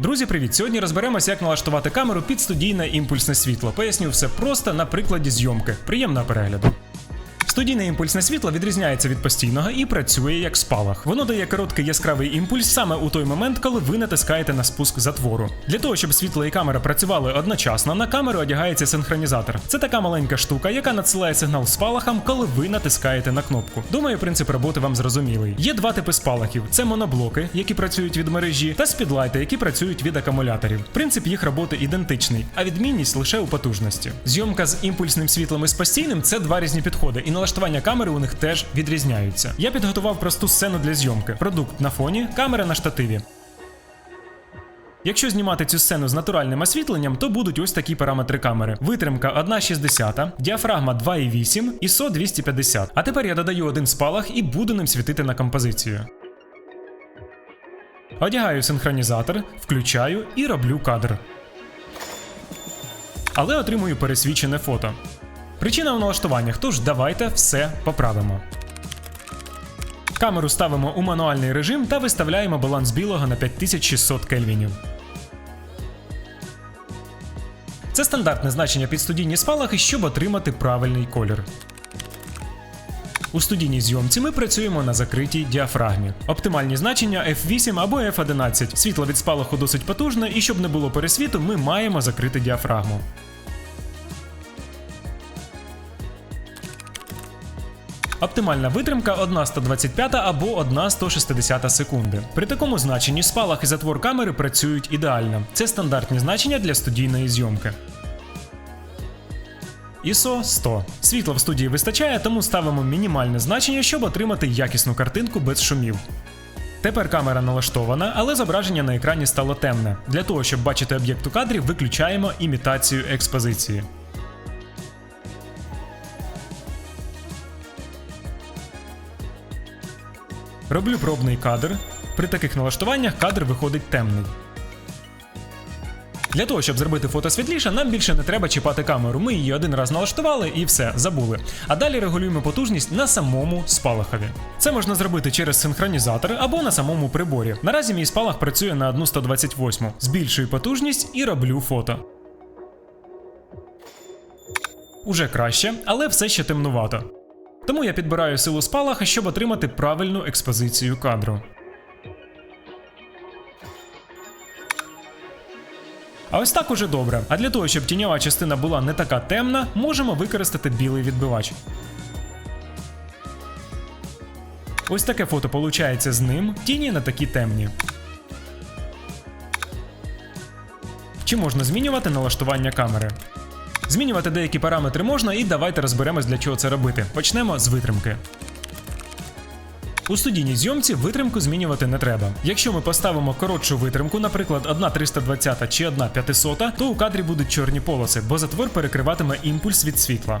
Друзі, привіт! Сьогодні розберемося, як налаштувати камеру під студійне імпульсне світло. Поясню все просто на прикладі зйомки. Приємного перегляду. Студійне імпульсне світло відрізняється від постійного і працює як спалах. Воно дає короткий яскравий імпульс саме у той момент, коли ви натискаєте на спуск затвору. Для того, щоб світло і камера працювали одночасно, на камеру одягається синхронізатор. Це така маленька штука, яка надсилає сигнал спалахам, коли ви натискаєте на кнопку. Думаю, принцип роботи вам зрозумілий. Є два типи спалахів: це моноблоки, які працюють від мережі, та спідлайти, які працюють від акумуляторів. Принцип їх роботи ідентичний, а відмінність лише у потужності. Зйомка з імпульсним світлом і з постійним це два різні підходи, і налаштування камери у них теж відрізняються. Я підготував просту сцену для зйомки: продукт на фоні, камера на штативі. Якщо знімати цю сцену з натуральним освітленням, то будуть ось такі параметри камери: витримка 1,60, діафрагма 2,8, ISO 250. А тепер я додаю один спалах і буду ним світити на композицію. Одягаю синхронізатор, включаю і роблю кадр. Але отримую пересвічене фото. Причина у налаштуваннях, тож давайте все поправимо. Камеру ставимо у мануальний режим та виставляємо баланс білого на 5600 кельвінів. Це стандартне значення під студійні спалахи, щоб отримати правильний колір. У студійній зйомці ми працюємо на закритій діафрагмі. Оптимальні значення F8 або F11. Світло від спалаху досить потужне, і щоб не було пересвіту, ми маємо закрити діафрагму. Оптимальна витримка 1,125 або 1,160 секунди. При такому значенні спалах і затвор камери працюють ідеально. Це стандартні значення для студійної зйомки. ISO 100. Світла в студії вистачає, тому ставимо мінімальне значення, щоб отримати якісну картинку без шумів. Тепер камера налаштована, але зображення на екрані стало темне. Для того, щоб бачити об'єкт у кадрі, виключаємо імітацію експозиції. Роблю пробний кадр. При таких налаштуваннях кадр виходить темний. Для того, щоб зробити фото світліше, нам більше не треба чіпати камеру. Ми її один раз налаштували і все, забули. А далі регулюємо потужність на самому спалахові. Це можна зробити через синхронізатор або на самому приборі. Наразі мій спалах працює на 1,128. Збільшую потужність і роблю фото. Уже краще, але все ще темнувато. Тому я підбираю силу спалаха, щоб отримати правильну експозицію кадру. А ось так уже добре. А для того, щоб тіньова частина була не така темна, можемо використати білий відбивач. Ось таке фото получається з ним, тіні не такі темні. Чи можна змінювати налаштування камери? Змінювати деякі параметри можна, і давайте розберемось, для чого це робити. Почнемо з витримки. У студійній зйомці витримку змінювати не треба. Якщо ми поставимо коротшу витримку, наприклад, 1,320 чи 1,500, то у кадрі будуть чорні полоси, бо затвор перекриватиме імпульс від світла.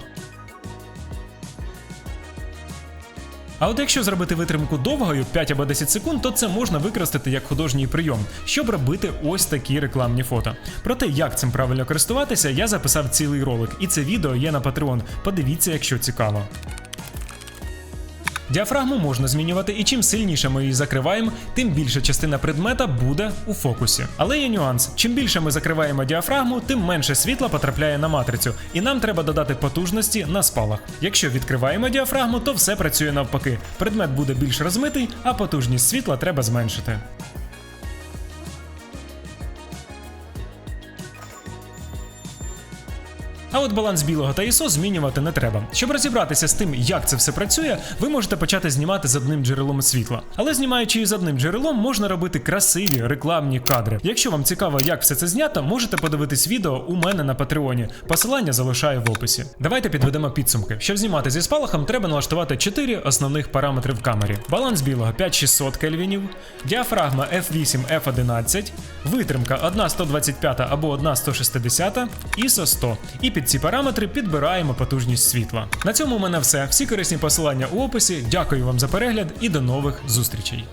А от якщо зробити витримку довгою 5 або 10 секунд, то це можна використати як художній прийом, щоб робити ось такі рекламні фото. Про те, як цим правильно користуватися, я записав цілий ролик, і це відео є на Patreon. Подивіться, якщо цікаво. Діафрагму можна змінювати, і чим сильніше ми її закриваємо, тим більша частина предмета буде у фокусі. Але є нюанс: чим більше ми закриваємо діафрагму, тим менше світла потрапляє на матрицю, і нам треба додати потужності на спалах. Якщо відкриваємо діафрагму, то все працює навпаки. Предмет буде більш розмитий, а потужність світла треба зменшити. А от баланс білого та ISO змінювати не треба. Щоб розібратися з тим, як це все працює, ви можете почати знімати з одним джерелом світла. Але знімаючи із одним джерелом, можна робити красиві рекламні кадри. Якщо вам цікаво, як все це знято, можете подивитись відео у мене на Патреоні. Посилання залишаю в описі. Давайте підведемо підсумки. Щоб знімати зі спалахом, треба налаштувати 4 основних параметри в камері: баланс білого 5600 кельвінів, діафрагма F8 F11, витримка 1,125 або 1,160, ISO 100. І під ці параметри підбираємо потужність світла. На цьому у мене все. Всі корисні посилання у описі. Дякую вам за перегляд і до нових зустрічей.